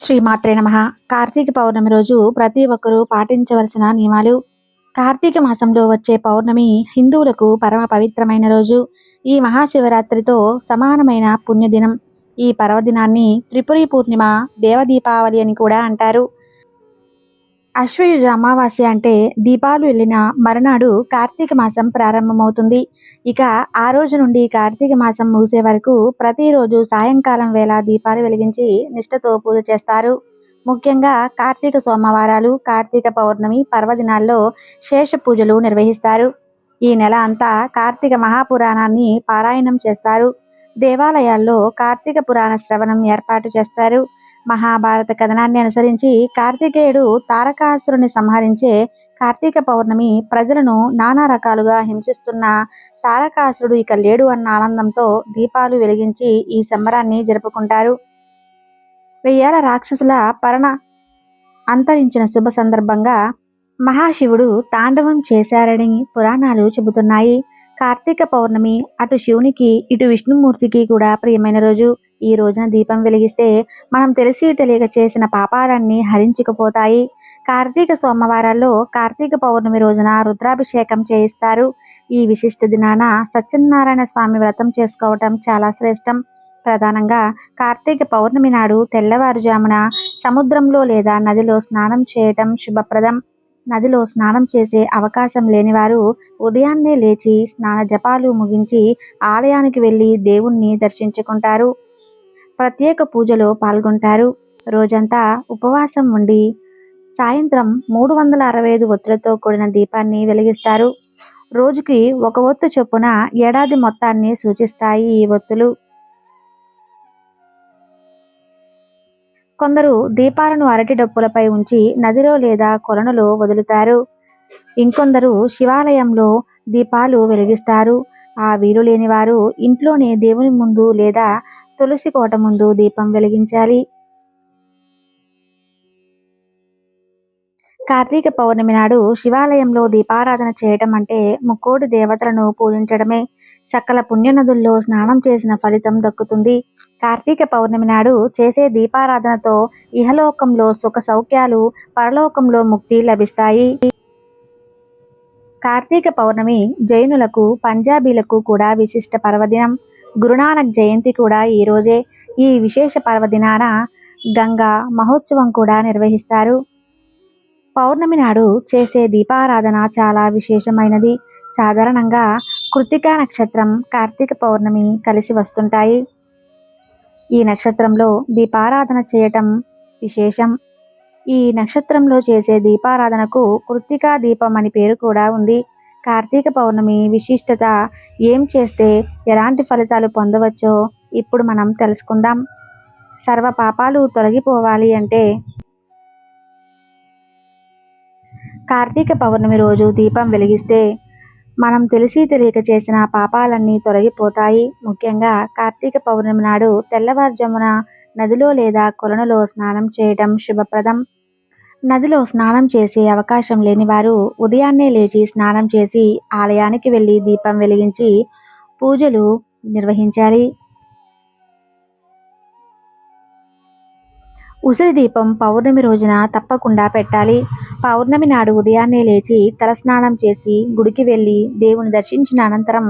శ్రీమాత్రే నమ. కార్తీక పౌర్ణమి రోజు ప్రతి ఒక్కరూ పాటించవలసిన నియమాలు. కార్తీక మాసంలో వచ్చే పౌర్ణమి హిందువులకు పరమ పవిత్రమైన రోజు. ఈ మహాశివరాత్రితో సమానమైన పుణ్యదినం. ఈ పర్వదినాన్ని త్రిపురి పూర్ణిమ దేవదీపావళి అని కూడా అంటారు. అశ్వయుజ అమావాస్య అంటే దీపాలు వెళ్ళిన మరునాడు కార్తీక మాసం ప్రారంభమవుతుంది. ఇక ఆ రోజు నుండి కార్తీక మాసం ముగిసే వరకు ప్రతిరోజు సాయంకాలం వేళ దీపాలు వెలిగించి నిష్ఠతో పూజ చేస్తారు. ముఖ్యంగా కార్తీక సోమవారాలు కార్తీక పౌర్ణమి పర్వదినాల్లో శేష పూజలు నిర్వహిస్తారు. ఈ నెల అంతా కార్తీక మహాపురాణాన్ని పారాయణం చేస్తారు. దేవాలయాల్లో కార్తీక పురాణ శ్రవణం ఏర్పాటు చేస్తారు. మహాభారత కథనాన్ని అనుసరించి కార్తికేయుడు తారకాసురుని సంహరించే కార్తీక పౌర్ణమి ప్రజలను నానా రకాలుగా హింసిస్తున్న తారకాసురుడు ఇక లేడు అన్న ఆనందంతో దీపాలు వెలిగించి ఈ సంబరాన్ని జరుపుకుంటారు. వెయ్యాల రాక్షసుల పరణ అంతరించిన శుభ సందర్భంగా మహాశివుడు తాండవం చేశారని పురాణాలు చెబుతున్నాయి. కార్తీక పౌర్ణమి అటు శివునికి ఇటు విష్ణుమూర్తికి కూడా ప్రియమైన రోజు. ఈ రోజున దీపం వెలిగిస్తే మనం తెలిసి తెలియక చేసిన పాపాలన్నీ హరించుకుపోతాయి. కార్తీక సోమవారాల్లో కార్తీక పౌర్ణమి రోజున రుద్రాభిషేకం చేయిస్తారు. ఈ విశిష్ట దినాన సత్యనారాయణ స్వామి వ్రతం చేసుకోవటం చాలా శ్రేష్టం. ప్రధానంగా కార్తీక పౌర్ణమి నాడు తెల్లవారుజామున సముద్రంలో లేదా నదిలో స్నానం చేయటం శుభప్రదం. నదిలో స్నానం చేసే అవకాశం లేని వారు ఉదయాన్నే లేచి స్నాన జపాలు ముగించి ఆలయానికి వెళ్ళి దేవుణ్ణి దర్శించుకుంటారు. ప్రత్యేక పూజలో పాల్గొంటారు. రోజంతా ఉపవాసం ఉండి సాయంత్రం మూడు వందల అరవై ఐదు ఒత్తులతో కూడిన దీపాన్ని వెలిగిస్తారు. రోజుకి ఒక ఒత్తు చొప్పున ఏడాది మొత్తాన్ని సూచిస్తాయి ఈ ఒత్తులు. కొందరు దీపాలను అరటి డప్పులపై ఉంచి నదిలో లేదా కొలనులో వదులుతారు. ఇంకొందరు శివాలయంలో దీపాలు వెలిగిస్తారు. ఆ వీలు లేని వారు ఇంట్లోనే దేవుని ముందు లేదా తులసి కోట ముందు దీపం వెలిగించాలి. కార్తీక పౌర్ణమి నాడు శివాలయంలో దీపారాధన చేయటం అంటే ముక్కోటి దేవతలను పూజించడమే. సకల పుణ్యనదుల్లో స్నానం చేసిన ఫలితం దక్కుతుంది. కార్తీక పౌర్ణమి నాడు చేసే దీపారాధనతో ఇహలోకంలో సుఖ సౌఖ్యాలు పరలోకంలో ముక్తి లభిస్తాయి. కార్తీక పౌర్ణమి జైనులకు పంజాబీలకు కూడా విశిష్ట పర్వదినం. గురునానక్ జయంతి కూడా ఈ రోజే ఈ విశేష పర్వదినాన గంగా మహోత్సవం కూడా నిర్వహిస్తారు. పౌర్ణమి నాడు చేసే దీపారాధన చాలా విశేషమైనది. సాధారణంగా కృతికా నక్షత్రం కార్తీక పౌర్ణమి కలిసి వస్తుంటాయి. ఈ నక్షత్రంలో దీపారాధన చేయటం విశేషం. ఈ నక్షత్రంలో చేసే దీపారాధనకు కృత్తికా దీపం అని పేరు కూడా ఉంది. కార్తీక పౌర్ణమి విశిష్టత ఏం చేస్తే ఎలాంటి ఫలితాలు పొందవచ్చో ఇప్పుడు మనం తెలుసుకుందాం. సర్వ పాపాలు తొలగిపోవాలి అంటే కార్తీక పౌర్ణమి రోజు దీపం వెలిగిస్తే మనం తెలిసి తెలియక చేసిన పాపాలన్నీ తొలగిపోతాయి. ముఖ్యంగా కార్తీక పౌర్ణమి నాడు తెల్లవారుజామున నదిలో లేదా కొలనులో స్నానం చేయడం శుభప్రదం. నదిలో స్నానం చేసే అవకాశం లేని వారు ఉదయాన్నే లేచి స్నానం చేసి ఆలయానికి వెళ్ళి దీపం వెలిగించి పూజలు నిర్వహించాలి. ఉసిరి దీపం పౌర్ణమి రోజున తప్పకుండా పెట్టాలి. పౌర్ణమి నాడు ఉదయాన్నే లేచి తలస్నానం చేసి గుడికి వెళ్ళి దేవుని దర్శించిన అనంతరం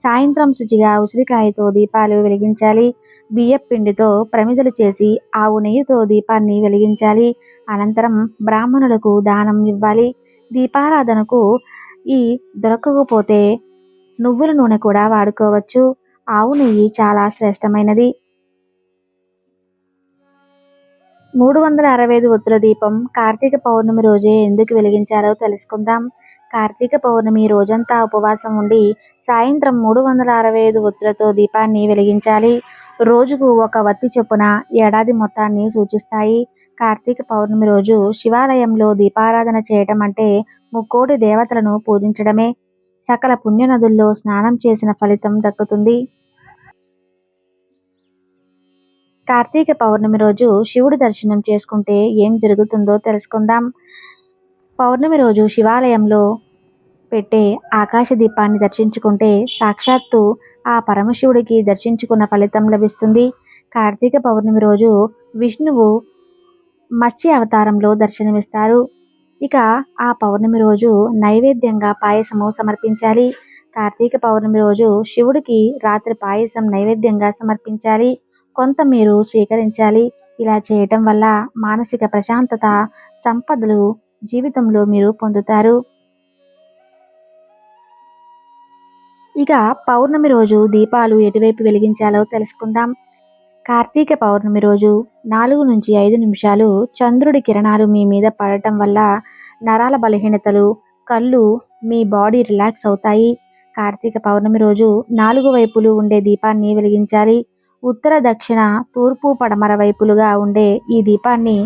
సాయంత్రం శుచిగా ఉసిరికాయతో దీపాలు వెలిగించాలి. బియ్యపు పిండితో ప్రమిదలు చేసి ఆవు నెయ్యితో దీపాన్ని వెలిగించాలి. అనంతరం బ్రాహ్మణులకు దానం ఇవ్వాలి. దీపారాధనకు ఈ దొరకకపోతే నువ్వుల నూనె కూడా వాడుకోవచ్చు. ఆవు నెయ్యి చాలా శ్రేష్టమైనది. మూడు వందల అరవై ఐదు ఒత్తుల దీపం కార్తీక పౌర్ణమి రోజే ఎందుకు వెలిగించాలో తెలుసుకుందాం. కార్తీక పౌర్ణమి రోజంతా ఉపవాసం ఉండి సాయంత్రం మూడు వందల అరవై ఐదు ఒత్తులతో దీపాన్ని వెలిగించాలి. రోజుకు ఒక వత్తి చొప్పున ఏడాది మొత్తాన్ని సూచిస్తాయి. కార్తీక పౌర్ణమి రోజు శివాలయంలో దీపారాధన చేయటం అంటే ముక్కోటి దేవతలను పూజించడమే. సకల పుణ్యనదుల్లో స్నానం చేసిన ఫలితం దక్కుతుంది. కార్తీక పౌర్ణమి రోజు శివుడు దర్శనం చేసుకుంటే ఏం జరుగుతుందో తెలుసుకుందాం. పౌర్ణమి రోజు శివాలయంలో పెట్టే ఆకాశ దీపాన్ని దర్శించుకుంటే సాక్షాత్తు ఆ పరమశివుడికి దర్శించుకున్న ఫలితం లభిస్తుంది. కార్తీక పౌర్ణమి రోజు విష్ణువు మత్స్య అవతారంలో దర్శనమిస్తారు. ఇక ఆ పౌర్ణమి రోజు నైవేద్యంగా పాయసము సమర్పించాలి. కార్తీక పౌర్ణమి రోజు శివుడికి రాత్రి పాయసం నైవేద్యంగా సమర్పించాలి. కొంత మీరు స్వీకరించాలి. ఇలా చేయటం వల్ల మానసిక ప్రశాంతత సంపదలు జీవితంలో మీరు పొందుతారు. ఇక పౌర్ణమి రోజు దీపాలు ఎటువైపు వెలిగించాలో తెలుసుకుందాం. కార్తీక పౌర్ణమి రోజు నాలుగు నుంచి ఐదు నిమిషాలు చంద్రుడి కిరణాలు మీ మీద పడటం వల్ల నరాల బలహీనతలు కళ్ళు మీ బాడీ రిలాక్స్ అవుతాయి. కార్తీక పౌర్ణమి రోజు నాలుగు వైపులు ఉండే దీపాన్ని వెలిగించాలి. ఉత్తర దక్షిణ తూర్పు పడమర వైపులుగా ఉండే ఈ దీపాన్ని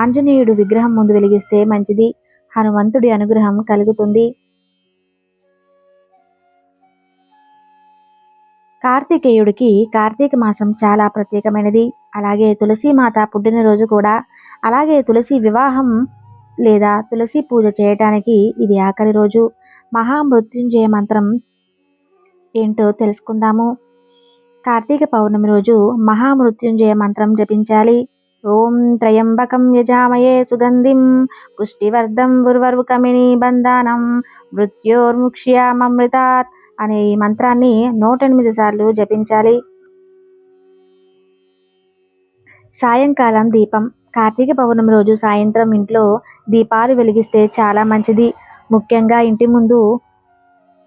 ఆంజనేయుడు విగ్రహం ముందు వెలిగిస్తే మంచిది. హనుమంతుడి అనుగ్రహం కలుగుతుంది. కార్తికేయుడికి కార్తీక మాసం చాలా ప్రత్యేకమైనది. అలాగే తులసీమాత పుట్టినరోజు కూడా. అలాగే తులసి వివాహం లేదా తులసి పూజ చేయటానికి ఇది ఆఖరి రోజు. మహామృత్యుంజయ మంత్రం ఏంటో తెలుసుకుందాము. కార్తీక పౌర్ణమి రోజు మహామృత్యుంజయ మంత్రం జపించాలి. ఓం త్రయంబకం యజామయే సుగంధిం పుష్టివర్ధం ఉర్వర్వుకమిని బంధానం మృత్యోర్ముక్ష్యామృతాత్ అనే ఈ మంత్రాన్ని నూట ఎనిమిది సార్లు జపించాలి. సాయంకాలం దీపం. కార్తీక పౌర్ణమి రోజు సాయంత్రం ఇంట్లో దీపాలు వెలిగిస్తే చాలా మంచిది. ముఖ్యంగా ఇంటి ముందు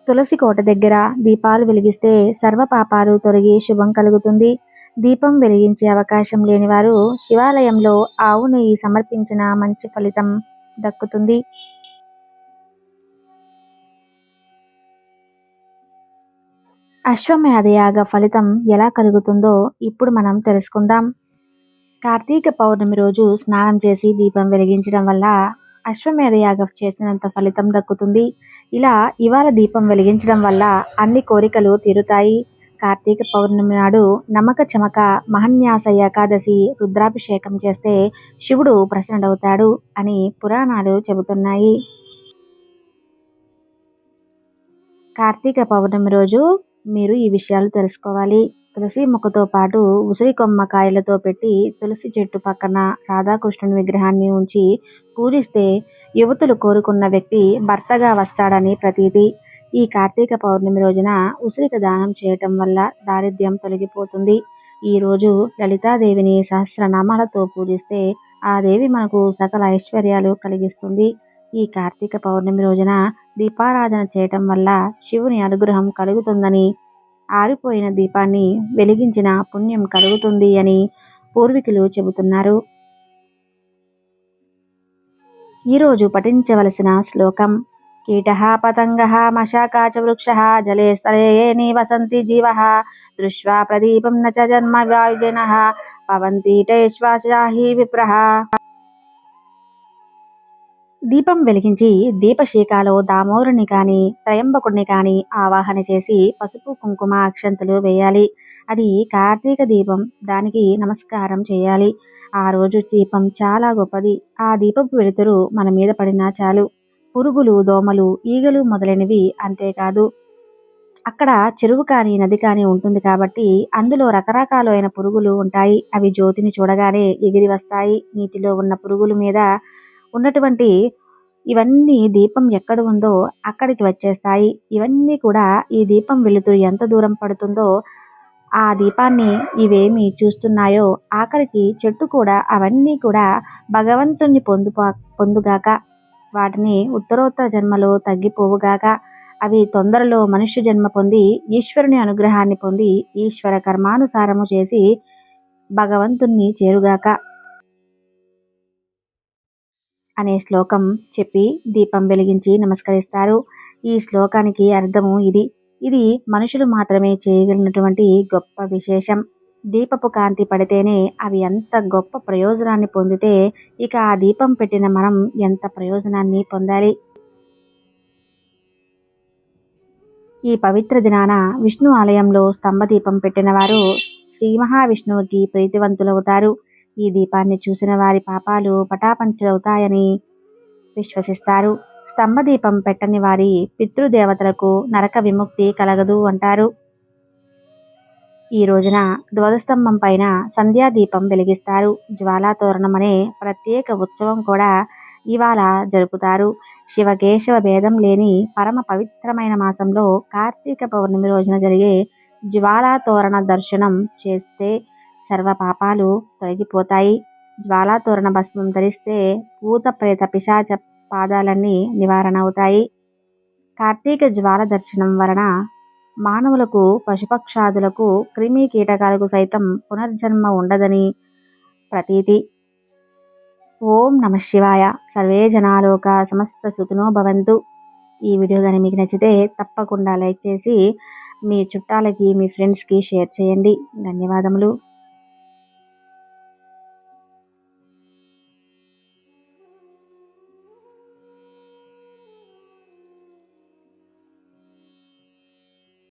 తులసి కోట దగ్గర దీపాలు వెలిగిస్తే సర్వ పాపాలు తొలగి శుభం కలుగుతుంది. దీపం వెలిగించే అవకాశం లేనివారు శివాలయంలో ఆవు నెయ్యి సమర్పించిన మంచి ఫలితం దక్కుతుంది. అశ్వమేధయాగ ఫలితం ఎలా కలుగుతుందో ఇప్పుడు మనం తెలుసుకుందాం. కార్తీక పౌర్ణమి రోజు స్నానం చేసి దీపం వెలిగించడం వల్ల అశ్వమేధయాగ చేసినంత ఫలితం దక్కుతుంది. ఇలా ఇవాళ దీపం వెలిగించడం వల్ల అన్ని కోరికలు తీరుతాయి. కార్తీక పౌర్ణమి నాడు నమక చమక మహన్యాస ఏకాదశి రుద్రాభిషేకం చేస్తే శివుడు ప్రసన్నుడవుతాడు అని పురాణాలు చెబుతున్నాయి. కార్తీక పౌర్ణమి రోజు మీరు ఈ విషయాలు తెలుసుకోవాలి. తులసి మొక్కతో పాటు ఉసిరి కొమ్మ కాయలతో పెట్టి తులసి చెట్టు పక్కన రాధాకృష్ణుని విగ్రహాన్ని ఉంచి పూజిస్తే యువతులు కోరుకున్న వ్యక్తి భర్తగా వస్తాడని ప్రతీతి. ఈ కార్తీక పౌర్ణమి రోజున ఉసిరిక దానం చేయటం వల్ల దారిద్ర్యం తొలగిపోతుంది. ఈరోజు లలితాదేవిని సహస్రనామాలతో పూజిస్తే ఆ దేవి మనకు సకల ఐశ్వర్యాలు కలిగిస్తుంది. ఈ కార్తీక పౌర్ణమి రోజున దీపారాధన చేయటం వల్ల శివుని అనుగ్రహం కలుగుతుందని ఆరిపోయిన దీపాన్ని వెలిగించిన పుణ్యం కలుగుతుంది అని పూర్వీకులు చెబుతున్నారు. ఈరోజు పఠించవలసిన శ్లోకం కీట పతంగ మశాకాచ వృక్ష జలే స్థలే నివసంతి జీవ దృష్వా ప్రదీపం నచ జన్మ వాయుజన పవంతీటేశ్వాసాహి విప్రహ। దీపం వెలిగించి దీపశీకాలో దామోరుని కాని త్రయంబకుడిని కాని ఆవాహన చేసి పసుపు కుంకుమ అక్షంతలు వేయాలి. అది కార్తీక దీపం. దానికి నమస్కారం చేయాలి. ఆ రోజు దీపం చాలా గొప్పది. ఆ దీపపు వెలుతురు మన మీద పడినా చాలు. పురుగులు దోమలు ఈగలు మొదలైనవి అంతేకాదు. అక్కడ చెరువు కానీ నది కానీ ఉంటుంది కాబట్టి అందులో రకరకాలైన పురుగులు ఉంటాయి. అవి జ్యోతిని చూడగానే ఎగిరి వస్తాయి. నీటిలో ఉన్న పురుగుల మీద ఉన్నటువంటి ఇవన్నీ దీపం ఎక్కడ ఉందో అక్కడికి వచ్చేస్తాయి. ఇవన్నీ కూడా ఈ దీపం వెలుతురు ఎంత దూరం పడుతుందో ఆ దీపాన్ని ఇవేమి చూస్తున్నాయో ఆఖరికి చెట్టు కూడా అవన్నీ కూడా భగవంతుణ్ణి పొందుపా పొందుగాక వాటిని ఉత్తరోత్తర జన్మలో తగ్గిపోవుగాక అవి తొందరలో మనుష్య జన్మ పొంది ఈశ్వరుని అనుగ్రహాన్ని పొంది ఈశ్వర కర్మానుసారము చేసి భగవంతుణ్ణి చేరుగాక. అనే శ్లోకం చెప్పి దీపం వెలిగించి నమస్కరిస్తారు. ఈ శ్లోకానికి అర్థము ఇది. ఇది మనుషులు మాత్రమే చేయగలిగినటువంటి గొప్ప విశేషం. దీపపు కాంతి పడితేనే అవి ఎంత గొప్ప ప్రయోజనాన్ని పొందితే ఇక ఆ దీపం పెట్టిన మనం ఎంత ప్రయోజనాన్ని పొందాలి? ఈ పవిత్ర దినాన విష్ణు ఆలయంలో స్తంభ దీపం పెట్టిన వారు శ్రీ మహావిష్ణువుకి ప్రీతివంతులవుతారు. ఈ దీపాన్ని చూసిన వారి పాపాలు పటాపంచలవుతాయని విశ్వసిస్తారు. స్తంభదీపం పెట్టని వారి పితృదేవతలకు నరక విముక్తి కలగదు అంటారు. ఈ రోజున ధ్వజస్తంభం పైన సంధ్యాదీపం వెలిగిస్తారు. జ్వాలాతోరణం అనే ప్రత్యేక ఉత్సవం కూడా ఇవాళ జరుపుతారు. శివకేశవ భేదం లేని పరమ పవిత్రమైన మాసంలో కార్తీక పౌర్ణమి రోజున జరిగే జ్వాలాతోరణ దర్శనం చేస్తే సర్వ పాపాలు తొలగిపోతాయి. జ్వాలాతోరణ భస్మం ధరిస్తే భూత ప్రేత పిశాచ పాదాలన్నీ నివారణ అవుతాయి. కార్తీక జ్వాల దర్శనం వలన మానవులకు పశుపక్షాదులకు క్రిమి కీటకాలకు సైతం పునర్జన్మ ఉండదని ప్రతీతి. ఓం నమ శివాయ. సర్వే జనాలోక సమస్త సుఖినో భవంతు. ఈ వీడియో కానీ మీకు నచ్చితే తప్పకుండా లైక్ చేసి మీ చుట్టాలకి మీ ఫ్రెండ్స్కి షేర్ చేయండి. ధన్యవాదములు.